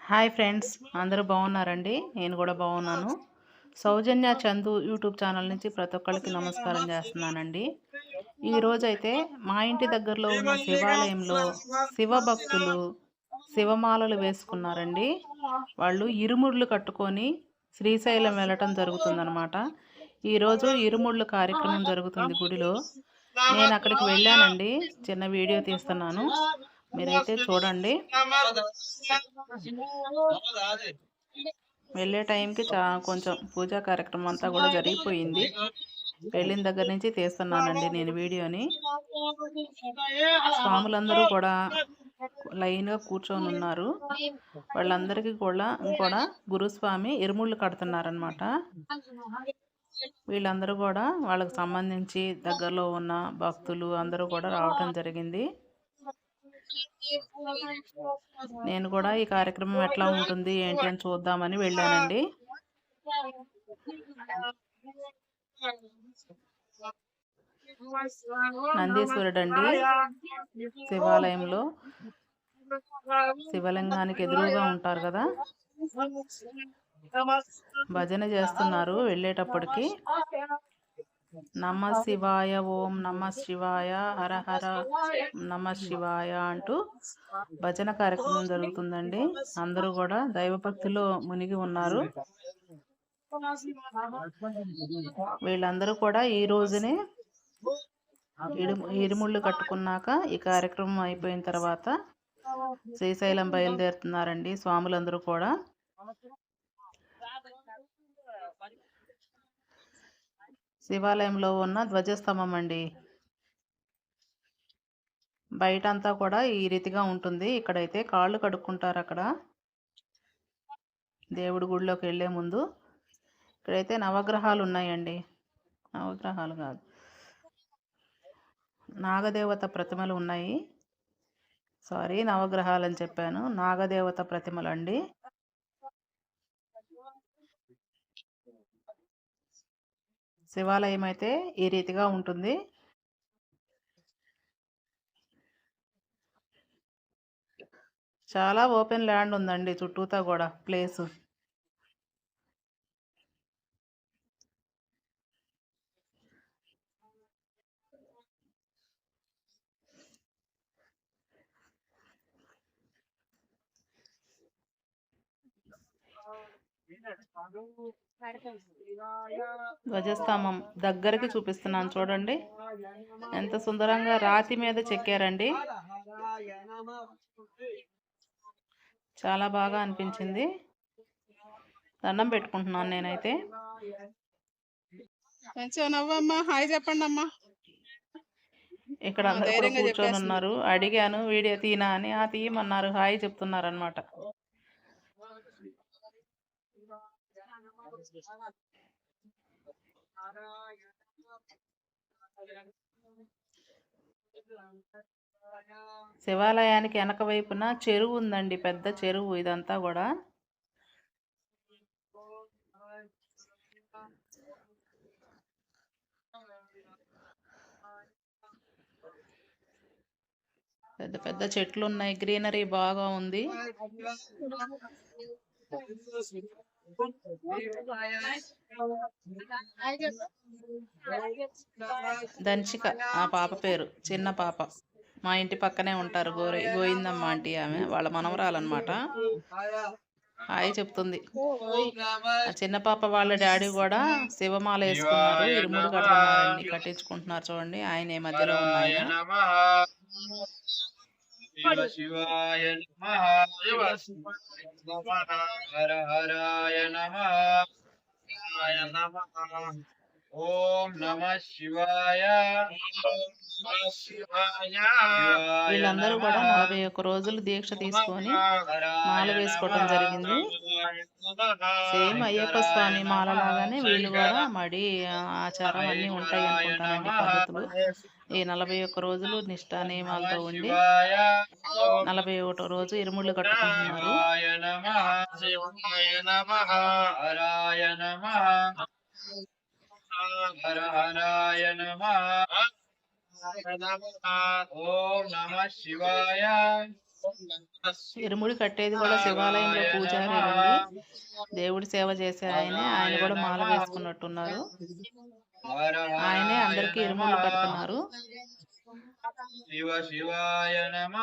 Hi friends అందరూ బాగున్నారండి? నేను కూడా బాగున్నాను. సౌజన్య చందు యూట్యూబ్ ఛానల్ నుంచి ప్రతి ఒక్కరికి నమస్కారం చేస్తున్నానండి. ఈరోజైతే మా ఇంటి దగ్గరలో ఉన్న శివాలయంలో శివ భక్తులు శివమాలలు వేసుకున్నారండి. వాళ్ళు ఇరుముళ్ళు కట్టుకొని శ్రీశైలం వెళ్ళటం జరుగుతుందనమాట ఈరోజు ఇరుముళ్ళు కార్యక్రమం జరుగుతుంది గుడిలో. నేను అక్కడికి వెళ్ళానండి. చిన్న వీడియో తీస్తున్నాను. మీరైతే చూడండి. వెళ్ళే టైంకి చా కొంచెం పూజా కార్యక్రమం అంతా కూడా జరిగిపోయింది. వెళ్ళిన దగ్గర నుంచి తీస్తున్నానండి నేను వీడియోని. స్వాములందరూ కూడా లైన్గా కూర్చొని ఉన్నారు. వాళ్ళందరికీ కూడా కూడా గురుస్వామి ఇరుముళ్ళు కడుతున్నారనమాట వీళ్ళందరూ కూడా వాళ్ళకి సంబంధించి దగ్గరలో ఉన్న భక్తులు అందరూ కూడా రావటం జరిగింది. నేను కూడా ఈ కార్యక్రమం ఎట్లా ఉంటుంది ఏంటి అని చూద్దామని వెళ్ళానండి. నందీశ్వరుడు అండి శివాలయంలో. శివలింగానికి ఎదురుగా ఉంటారు కదా. భజన చేస్తున్నారు వెళ్ళేటప్పటికి. నమ శివాయ ఓం నమ శివాయ హరహర నమ శివాయ అంటూ భజన కార్యక్రమం జరుగుతుందండి. అందరూ కూడా దైవభక్తిలో మునిగి ఉన్నారు. వీళ్ళందరూ కూడా ఈ రోజునే ఇరుముళ్ళు కట్టుకున్నాక ఈ కార్యక్రమం అయిపోయిన తర్వాత శ్రీశైలం బయలుదేరుతున్నారండి స్వాములందరూ కూడా. శివాలయంలో ఉన్న ధ్వజస్తంభం అండి బయట అంతా కూడా ఈ రీతిగా ఉంటుంది. ఇక్కడైతే కాళ్ళు కడుక్కుంటారు అక్కడ దేవుడి గుడిలోకి వెళ్ళే ముందు. ఇక్కడైతే నవగ్రహాలు ఉన్నాయండి నవగ్రహాలు కాదు. నాగదేవత ప్రతిమలు ఉన్నాయి. సారీ నవగ్రహాలు అని చెప్పాను. నాగదేవత ప్రతిమలు అండి శివాలయం అయితే ఈ రీతిగా ఉంటుంది. చాలా ఓపెన్ ల్యాండ్ ఉందండి చుట్టూతా కూడా ప్లేస్. ధ్వజస్తంభం దగ్గరికి చూపిస్తున్నాను చూడండి. ఎంత సుందరంగా రాతి మీద చెక్కారండి. చాలా బాగా అనిపించింది. దండం పెట్టుకుంటున్నాను నేనైతే. నవ్వమ్మా హాయ్ చెప్పండి అమ్మా ఇక్కడ అందరూ కూర్చొని. ఉన్నారు. అడిగాను వీడియో తీనా అని. ఆ తీయమన్నారు. హాయ్ చెప్తున్నారు అనమాట శివాలయానికి వెనక వైపున చెరువు ఉందండి పెద్ద చెరువు ఇదంతా కూడా. పెద్ద పెద్ద చెట్లు ఉన్నాయి గ్రీనరీ బాగా ఉంది. దంచిక ఆ పాప పేరు చిన్న పాప. మా ఇంటి పక్కనే ఉంటారు గోరి గోయిందమ్మ ఆంటీ ఆమె. వాళ్ళ మనవరాలన్నమాట. హాయ్ చెప్తుంది. ఆ చిన్న పాప వాళ్ళ డాడీ కూడా శివమాల వేసుకున్నారు ఇరుముడు కడుతున్నారండి కట్టించుకుంటున్నారు చూడండి. ఆయన ఈ మధ్యలో ఉన్నాయి శివ శివాయ నమః హర హరాయ నమః శివాయ నమః ఓం నమ శివాయ వీళ్ళందరూ కూడా నలభై ఒక్క రోజులు దీక్ష తీసుకొని మాల వేసుకోవటం జరిగింది. సేమ్ అయ్యప్ప స్వామి మాల లాగానే వీళ్ళు కూడా మడి ఆచారం అన్ని ఉంటాయి అనుకుంటానండి పద్ధతులు. ఈ నలభై ఒక్క రోజులు నిష్ఠా నియమాలతో ఉండి నలభై ఒకటో రోజు ఇరుముళ్ళు కట్టుకుంటున్నారు. ఇరుముడి కట్టేది కూడా శివాలయంలో పూజారేనండి దేవుడి సేవ చేసే ఆయనే ఆయన కూడా మాల వేసుకున్నట్టున్నారు. ఆయనే అందరికీ ఇరుముళ్ళు కడుతున్నారు శివ శివాయ నమ.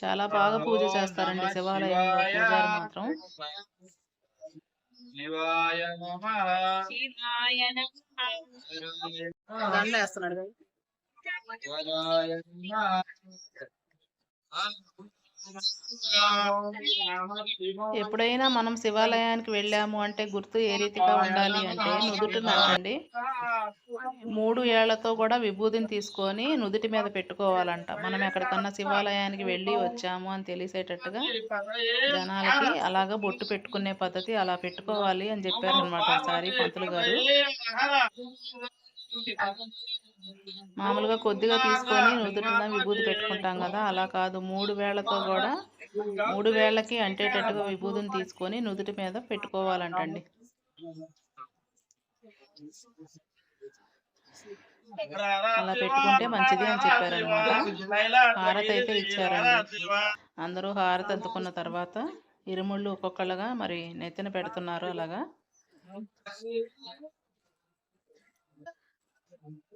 చాలా బాగా పూజ చేస్తారండి శివాలయంలో పూజారి మాత్రం. శివాయ ఎప్పుడైనా మనం శివాలయానికి వెళ్ళాము అంటే గుర్తు ఏ రీతిగా ఉండాలి అంటే నుదుటినండి మూడు ఏళ్ళతో కూడా విభూతిని తీసుకొని నుదుటి మీద పెట్టుకోవాలంట. మనం ఎక్కడికన్నా శివాలయానికి వెళ్ళి వచ్చాము అని తెలిసేటట్టుగా జనాలకి అలాగా బొట్టు పెట్టుకునే పద్ధతి అలా పెట్టుకోవాలి అని చెప్పారు అనమాట ఒకసారి పంతులు గారు. మామూలుగా కొద్దిగా తీసుకొని నుదుటిన విభూతి పెట్టుకుంటాం కదా అలా కాదు. మూడు వేళ్ళతో కూడా మూడు వేళ్ళకి అంటేటట్టుగా విభూతిని తీసుకొని నుదుటి మీద పెట్టుకోవాలంటండి. అలా పెట్టుకుంటే మంచిది అని చెప్పారనమాట హారతి అయితే ఇచ్చారండి. అందరూ హారతి అందుకున్న తర్వాత ఇరుముళ్ళు ఒక్కొక్కళ్ళగా మరి నెత్తిన పెడుతున్నారు అలాగా.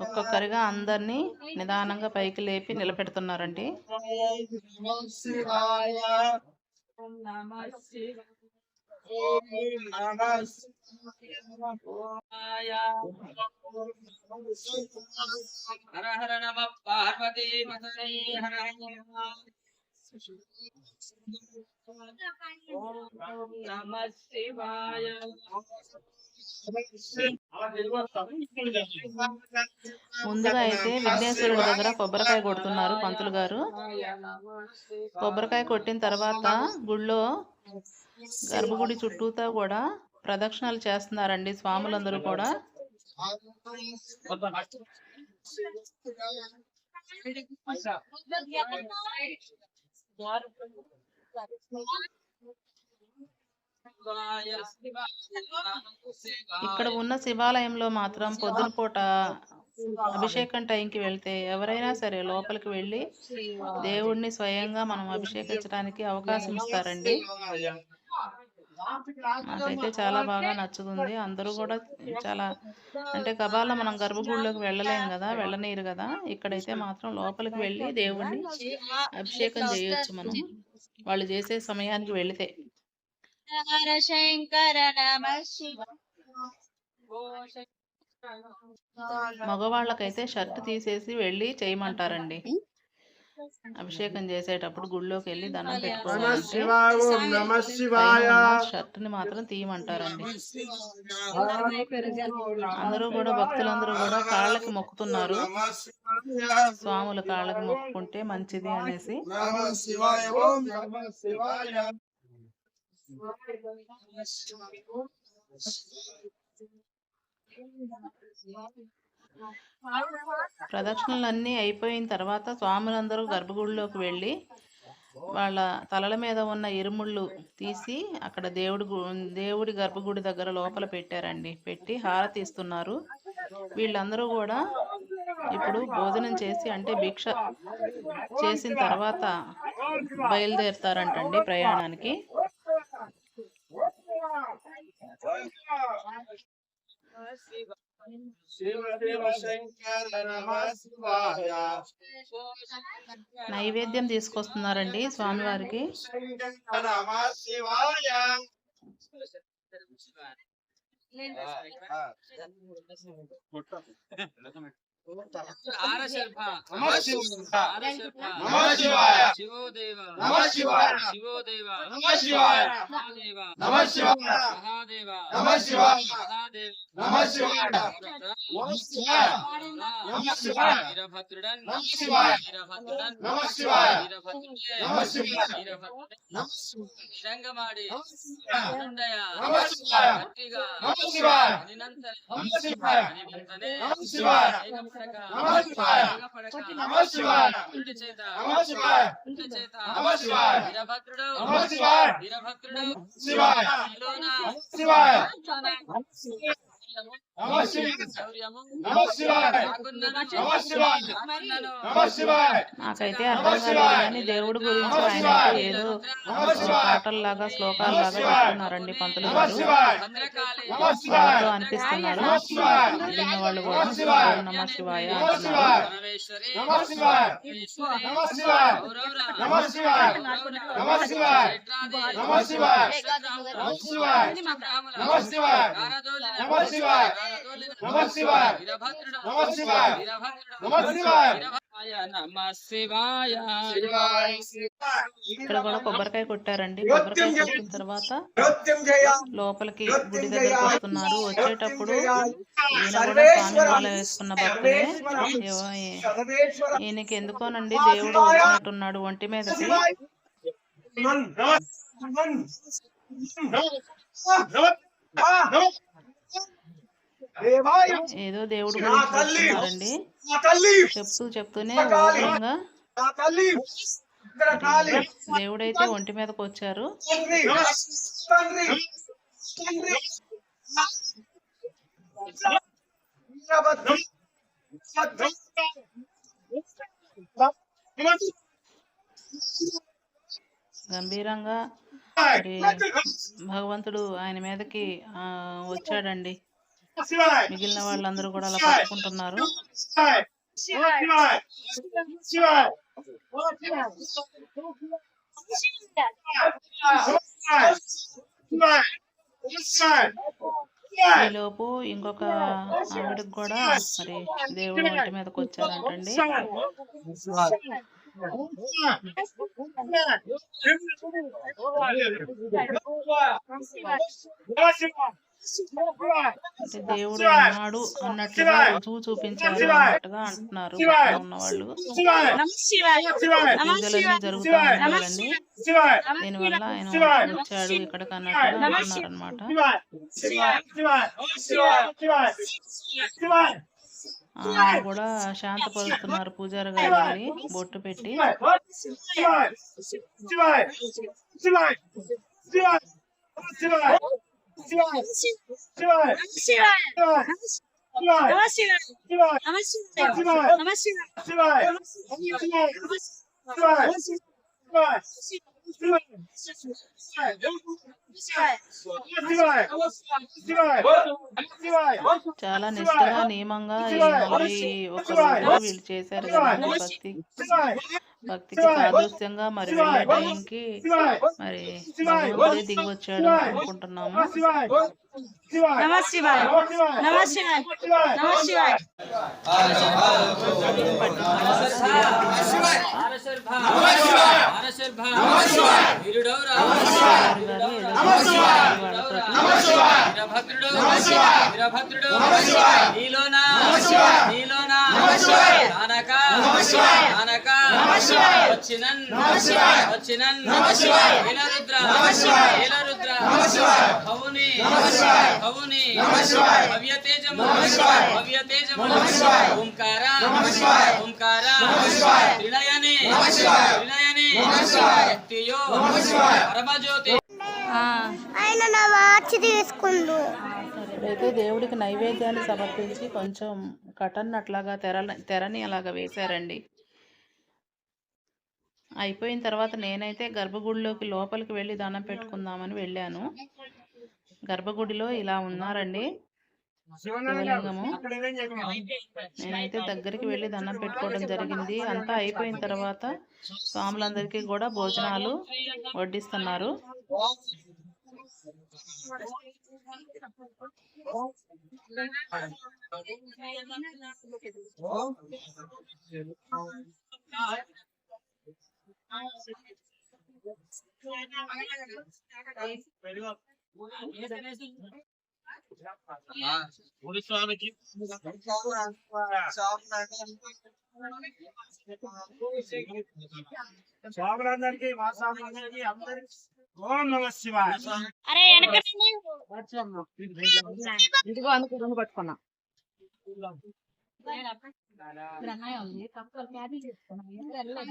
ఒక్కొక్కరిగా అందరినీ నిదానంగా పైకి లేపి నిలబెడుతున్నారండి. హర హర నమ పార్వతీ హర నమ శివాయ ముందుగా అయితే విఘ్నేశ్వరుడి దగ్గర కొబ్బరికాయ కొడుతున్నారు పంతులు గారు. కొబ్బరికాయ కొట్టిన తర్వాత గుళ్ళో గర్భగుడి చుట్టూతా కూడా ప్రదక్షిణలు చేస్తున్నారండి స్వాములందరూ కూడా. ఇక్కడ ఉన్న శివాలయంలో మాత్రం పొద్దున పూట అభిషేకం టైంకి వెళ్తే ఎవరైనా సరే లోపలికి వెళ్ళి దేవుణ్ణి స్వయంగా మనం అభిషేకించడానికి అవకాశం ఇస్తారండి. నాకైతే చాలా బాగా నచ్చుతుంది. అందరూ కూడా చాలా అంటే కబాల మనం గర్భగుడిలోకి వెళ్ళలేం కదా వెళ్ళనీరు కదా. ఇక్కడైతే మాత్రం లోపలికి వెళ్ళి దేవుణ్ణి అభిషేకం చేయొచ్చు మనం. వాళ్ళు చేసే సమయానికి వెళితే. మగవాళ్ళకైతే షర్ట్ తీసేసి వెళ్ళి చేయమంటారండి. అభిషేకం చేసేటప్పుడు గుళ్ళోకి వెళ్ళి దండం ఉన్న షర్ట్ని మాత్రం తీయమంటారండి. అందరూ కూడా భక్తులందరూ కూడా కాళ్ళకి మొక్కుతున్నారు. స్వాముల కాళ్ళకి మొక్కుకుంటే మంచిది అనేసి. ప్రదక్షిణలన్నీ అయిపోయిన తర్వాత స్వాములందరూ గర్భగుడిలోకి వెళ్ళి వాళ్ళ తలల మీద ఉన్న ఇరుముళ్ళు తీసి అక్కడ దేవుడి దేవుడి గర్భగుడి దగ్గర లోపల పెట్టారండి. పెట్టి హారతి ఇస్తున్నారు. వీళ్ళందరూ కూడా ఇప్పుడు భోజనం చేసి అంటే భిక్ష చేసిన తర్వాత బయలుదేరుతారంటండి ప్రయాణానికి. నైవేద్యం తీసుకొస్తున్నారండి స్వామివారికి ఆరశర్భ నమ శివాయ. ఆరశర్భ నమ శివాయ. శివోదేవ. శివోదేవ నమ శివాయ. మహాదేవ నమ శివాయ. నమ శివాయ. నమ శివాయ. నమ శివాయ. నమ శివాయ. వీరభద్రుడన్ నమ శివాయ. వీరభద్రుడన్ నమ శివాయ. వీరభద్రుడే నమ శివాయ. వీరభద్రుడే నమ శివాయ. నిరంగమాడి నమ శివాయ. ఆనందయ నమ శివాయ. గట్టిగా నమ శివాయ. అనినంతర నమ శివాయ. అనినంతనే నమ శివాయ. ఏకపడక నమ శివాయ. ఏకపడక నమ శివాయ. ఇంటి చేత నమ శివాయ. ఇంటి చేత నమ శివాయ. వీరభద్రుడు నమ శివాయ. వీరభద్రుడు శివాయ. నీలోన శివాయ. శౌర్యము, శౌర్యము. నాకైతే అర్థం కాలేదు కానీ దేవుడి గురించి ఆయన ఏదో పాటల్లాగా శ్లోకాల్లాగా చెప్తున్నారండి పంతులు గారు అనిపిస్తున్నారు నమ శివాయ. విన్న వాళ్ళు కూడా నమ శివాయ. నమ శివాయ నమ అంటున్నారు శివాయ. నమ శివాయ. నమ శివాయ. నమ శివాయ. నమ శివాయ. నమ శివాయ. ఇక్కడ కూడా కొబ్బరికాయ కొట్టారండి. కొబ్బరికాయ కొట్టిన తర్వాత లోపలికి గుడి దగ్గరకు వస్తున్నారు. వచ్చేటప్పుడు ఈయన కూడా వేసుకున్న సర్వేశ్వర ఈయనకి ఎందుకోనండి? దేవుడు వచ్చినట్టున్నాడు ఒంటి మీదకి. నమన్ నమన్ నమన్ దేవాయ ఏదో దేవుడు గురించి చెప్తూ చెప్తూనే కాలి దేవుడైతే ఒంటి మీదకి వచ్చారు. గంభీరంగా భగవంతుడు ఆయన మీదకి ఆ, వచ్చాడండి. మిగిలిన వాళ్ళందరూ కూడా అలా పట్టుకుంటున్నారు. ఈలోపు ఇంకొక ఆవిడకి కూడా మరి దేవుడు ఒంటి మీదకి వచ్చారంటండి. దేవుడు అన్నాడు అన్నట్లుగా రుజువు చూపించారు అన్నట్టుగా అంటున్నారు. పక్కన ఉన్న వాళ్ళు పూజలన్నీ జరుగుతూ దీనివల్ల ఆయన వచ్చాడు ఇక్కడికి అన్నట్టుగా అంటున్నారు అనమాట ఆయన కూడా శాంతపరుస్తున్నారు పూజారి గారు వెళ్ళి బొట్టు పెట్టి చాలా నిష్ఠగా నియమంగా ఈ రోజులు వీళ్ళు చేశారు భక్తి. భక్తికి సాదృశ్యంగా మరి వెళ్ళే టైంకి మరి భగవంతుడే దిగి వచ్చాడు అనుకుంటున్నాము నమ శివాయ నమ శివాయ నమ శివాయ వచ్చినన్ వచ్చినన్ నీలరుద్ర భవుని. భవుని. భవ్య తేజము భవ్య తేజము ఓంకార. ఓంకార. త్రినయని. త్రినయని. శక్తియో. పరమజ్యోతి. ఆయన నా వాచ్ తీసుకుండు. ఇప్పుడైతే దేవుడికి నైవేద్యాన్ని సమర్పించి కొంచెం కటన్ అట్లాగా తెర తెరని అలాగా వేశారండి. అయిపోయిన తర్వాత నేనైతే గర్భగుడిలోకి లోపలికి వెళ్ళి దండం పెట్టుకుందామని వెళ్ళాను. గర్భగుడిలో ఇలా ఉన్నారండి. శివలింగము నేనైతే దగ్గరికి వెళ్ళి దండం పెట్టుకోవడం జరిగింది. అంతా అయిపోయిన తర్వాత స్వాములందరికీ కూడా భోజనాలు వడ్డిస్తున్నారు. గురుస్వామికి స్వాములందరికీ మా స్వాములందరికీ అందరికీ ఓం నమ శివాయ. అరే వెనక ఇంటికి అందుకు రెండు పట్టుకున్నా.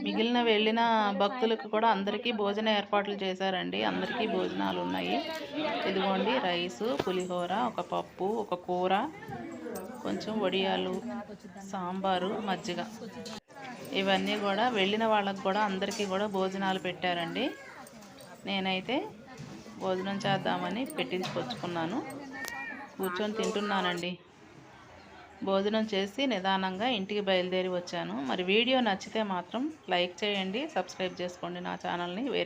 మిగిలిన వెళ్ళిన భక్తులకు కూడా అందరికీ భోజన ఏర్పాట్లు చేశారండి. అందరికీ భోజనాలు ఉన్నాయి. ఇదిగోండి రైసు పులిహోర ఒక పప్పు ఒక కూర కొంచెం వడియాలు సాంబారు మజ్జిగ. ఇవన్నీ కూడా వెళ్ళిన వాళ్ళకు కూడా అందరికీ కూడా భోజనాలు పెట్టారండి. నేనైతే భోజనం చేద్దామని పెట్టించుకొచ్చుకున్నాను. కూర్చొని తింటున్నానండి. భోజనం చేసి నిదానంగా ఇంటికి బయలుదేరి వచ్చాను. మరి వీడియో నచ్చితే మాత్రం లైక్ చేయండి సబ్స్క్రైబ్ చేసుకోండి నా ఛానల్ని. వేరే